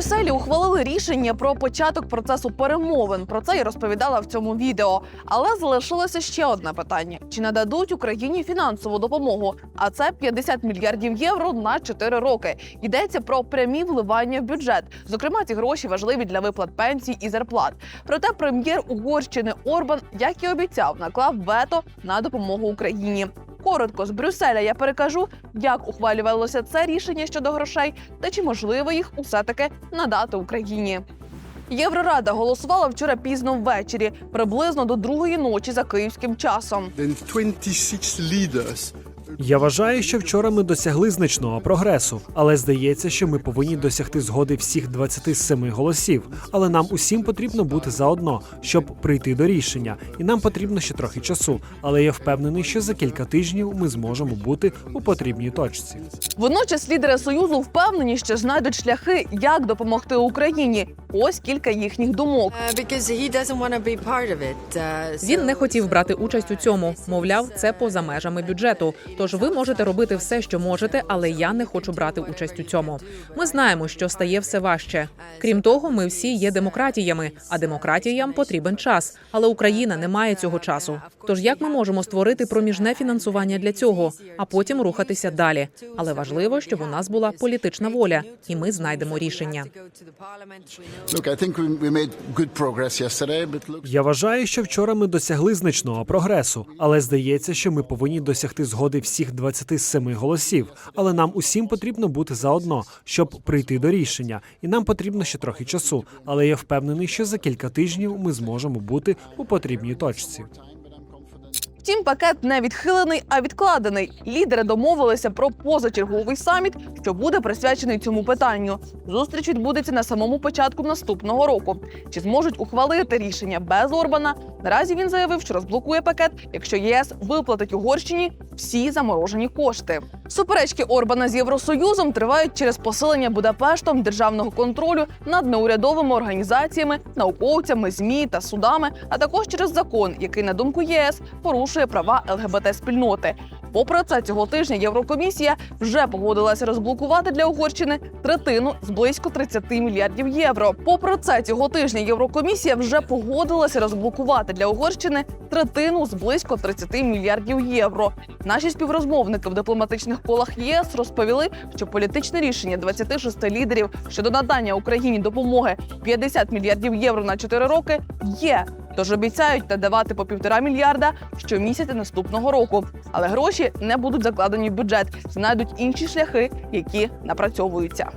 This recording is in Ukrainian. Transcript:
Брюсселі ухвалили рішення про початок процесу перемовин. Про це я розповідала в цьому відео. Але залишилося ще одне питання: чи нададуть Україні фінансову допомогу? А це 50 мільярдів євро на 4 роки. Йдеться про прямі вливання в бюджет. Зокрема, ці гроші важливі для виплат пенсій і зарплат. Проте прем'єр Угорщини Орбан, як і обіцяв, наклав вето на допомогу Україні. Коротко з Брюсселя я перекажу, як ухвалювалося це рішення щодо грошей та чи можливо їх усе таки надати Україні. Єврорада голосувала вчора пізно ввечері, приблизно до другої ночі за київським часом. then 26 leaders Я вважаю, що вчора ми досягли значного прогресу, але здається, що ми повинні досягти згоди всіх 27 голосів. Але нам усім потрібно бути заодно, щоб прийти до рішення, і нам потрібно ще трохи часу. Але я впевнений, що за кілька тижнів ми зможемо бути у потрібній точці. Водночас лідери союзу впевнені, що знайдуть шляхи, як допомогти Україні. Ось кілька їхніх думок. Uh. Uh, Він не хотів брати участь у цьому. Мовляв, це поза межами бюджету. Тож ви можете робити все, що можете, але я не хочу брати участь у цьому. Ми знаємо, що стає все важче. Крім того, ми всі є демократіями, а демократіям потрібен час. Але Україна не має цього часу. Тож як ми можемо створити проміжне фінансування для цього, а потім рухатися далі? Але важливо, щоб у нас була політична воля, і ми знайдемо рішення. Я вважаю, що вчора ми досягли значного прогресу, але здається, що ми повинні досягти згоди всіх 27 голосів. Але нам усім потрібно бути заодно, щоб прийти до рішення, і нам потрібно ще трохи часу. Але я впевнений, що за кілька тижнів ми зможемо бути у потрібній точці. Втім, пакет не відхилений, а відкладений. Лідери домовилися про позачерговий саміт, що буде присвячений цьому питанню. Зустріч відбудеться на самому початку наступного року. Чи зможуть ухвалити рішення без Орбана? Наразі він заявив, що розблокує пакет, якщо ЄС виплатить Угорщині всі заморожені кошти. Суперечки Орбана з Євросоюзом тривають через посилення Будапештом державного контролю над неурядовими організаціями, науковцями, змі та судами, а також через закон, який на думку ЄС порушує права ЛГБТ спільноти. Попри це, цього тижня Єврокомісія вже погодилася розблокувати для Угорщини третину з близько 30 мільярдів євро. Попри це, цього тижня Єврокомісія вже погодилася розблокувати для Угорщини третину з близько 30 мільярдів євро. Наші співрозмовники в дипломатичних колах ЄС розповіли, що політичне рішення 26 лідерів щодо надання Україні допомоги 50 мільярдів євро на 4 роки є. Тож обіцяють надавати по півтора мільярда щомісяця наступного року. Але гроші не будуть закладені в бюджет, знайдуть інші шляхи, які напрацьовуються.